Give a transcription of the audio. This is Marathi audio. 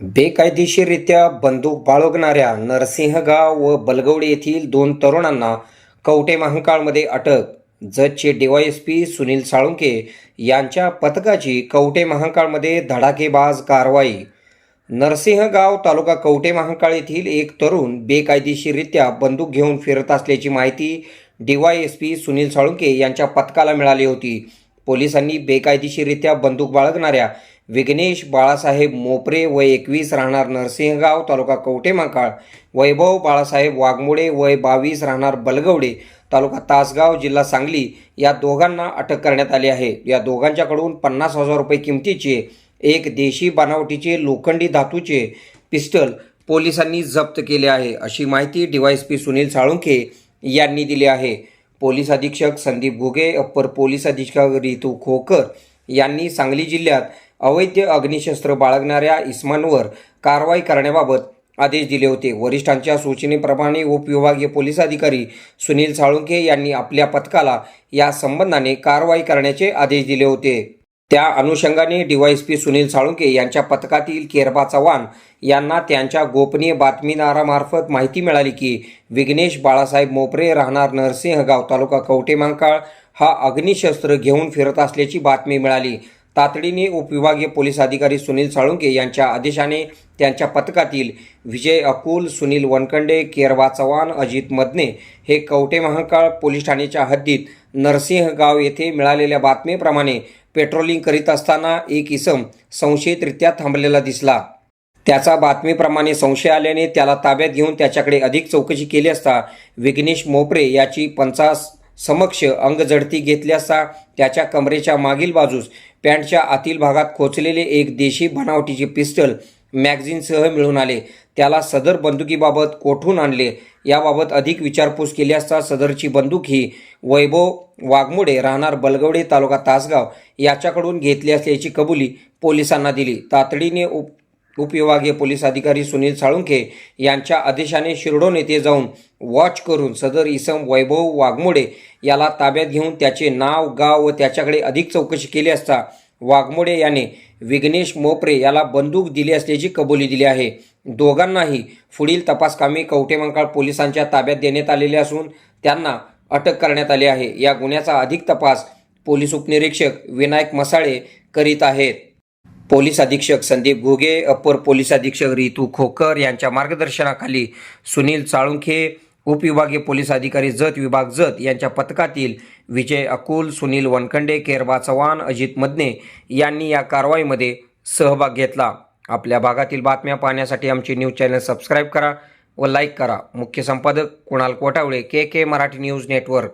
बेकायदेशीररित्या बंदूक बाळगणाऱ्या नरसिंहगाव व बलगवडे येथील दोन तरुणांना कवटे महांकाळमध्ये अटक जजचे डीवायएसपी सुनील साळुंके यांच्या पथकाची कवटे महांकाळमध्ये धडाकेबाज कारवाई. नरसिंहगाव तालुका कवटे महांकाळ येथील एक तरुण बेकायदेशीररित्या बंदूक घेऊन फिरत असल्याची माहिती डीवायएसपी सुनील साळुंके यांच्या पथकाला मिळाली होती. पोलिसांनी बेकायदेशीररित्या बंदूक बाळगणाऱ्या विघ्नेश बाळासाहेब मोपरे वय एकवीस राहणार नरसिंहगाव तालुका कवठे महांकाळ वैभव बाळासाहेब वाघमोडे वय बावीस राहणार बलगवडे तालुका तासगाव जिल्हा सांगली. या दोघांना अटक करण्यात आली आहे. या दोघांच्याकडून पन्नास हजार रुपये किमतीचे एक देशी बनावटीचे लोखंडी धातूचे पिस्टल पोलिसांनी जप्त केले आहे. अशी माहिती डीवायएसपी सुनील साळुंखे यांनी दिली आहे. पोलीस अधीक्षक संदीप घुगे अप्पर पोलीस अधीक्षक रितू खोकर यांनी सांगली जिल्ह्यात अवैध अग्निशस्त्र बाळगणाऱ्या इस्मांवर कारवाई करण्याबाबत आदेश दिले होते. वरिष्ठांच्या सूचनेप्रमाणे उपविभागीय पोलीस अधिकारी सुनील साळुंके यांनी आपल्या पथकाला या संबंधाने कारवाई करण्याचे आदेश दिले होते. त्या अनुषंगाने डीवायएसपी सुनील साळुंके यांच्या पथकातील केरबा चव्हाण यांना त्यांच्या गोपनीय बातमीदारामार्फत माहिती मिळाली की विघ्नेश बाळासाहेब मोपरे राहणार नरसिंहगाव तालुका कवटेमांकाळ हा अग्निशस्त्र घेऊन फिरत असल्याची बातमी मिळाली. तातडीने उपविभागीय पोलीस अधिकारी सुनील साळुंके यांच्या आदेशाने त्यांच्या पथकातील विजय अकुल सुनील वनकंडे केरवा चव्हाण अजित मदने हे कवटे महाकाळ पोलीस ठाण्याच्या हद्दीत नरसिंहगाव येथे मिळालेल्या बातमीप्रमाणे पेट्रोलिंग करीत असताना एक इसम संशयितरित्या थांबलेला दिसला. त्याचा बातमीप्रमाणे संशय आल्याने त्याला ताब्यात घेऊन त्याच्याकडे अधिक चौकशी केली असता विघ्नेश मोपरे याची पंचास समक्ष अंगझडती घेतली असता त्याच्या कमरेच्या मागील बाजूस पॅन्टच्या आतील भागात खोचलेले एक देशी बनावटीचे पिस्टल मॅगझिनसह मिळून आले. त्याला सदर बंदुकीबाबत कोठून आणले याबाबत अधिक विचारपूस केली असता सदरची बंदूक ही वैभव वाघमोडे राहणार बलगवडे तालुका तासगाव याच्याकडून घेतली असल्याची कबुली पोलिसांना दिली. तातडीने उप उपविभागीय पोलीस अधिकारी सुनील साळुंखे यांच्या आदेशाने शिरडोन येथे जाऊन वॉच करून सदर इसम वैभव वाघमोडे याला ताब्यात घेऊन त्याचे नाव गाव व त्याच्याकडे अधिक चौकशी केली असता वाघमोडे याने विघ्नेश मोपरे याला बंदूक दिली असल्याची कबुली दिली आहे. दोघांनाही पुढील तपासकामी कवटेमंकाळ पोलिसांच्या ताब्यात देण्यात आलेले असून त्यांना अटक करण्यात आली आहे. या गुन्ह्याचा अधिक तपास पोलीस उपनिरीक्षक विनायक मसाळे करीत आहेत. पोलीस अधीक्षक संदीप घुगे अपर पोलीस अधीक्षक रितू खोकर यांच्या मार्गदर्शनाखाली सुनील चाळुंखे उपविभागीय पोलीस अधिकारी जत विभाग जत यांच्या पथकातील विजय अकुल सुनील वनखंडे केरबा चव्हाण अजित मदने यांनी या कारवाईमध्ये सहभाग घेतला. आपल्या भागातील बातम्या पाहण्यासाठी आमचे न्यूज चॅनल सबस्क्राईब करा व लाईक करा. मुख्य संपादक Kunal Kotawale K K Marathi news network.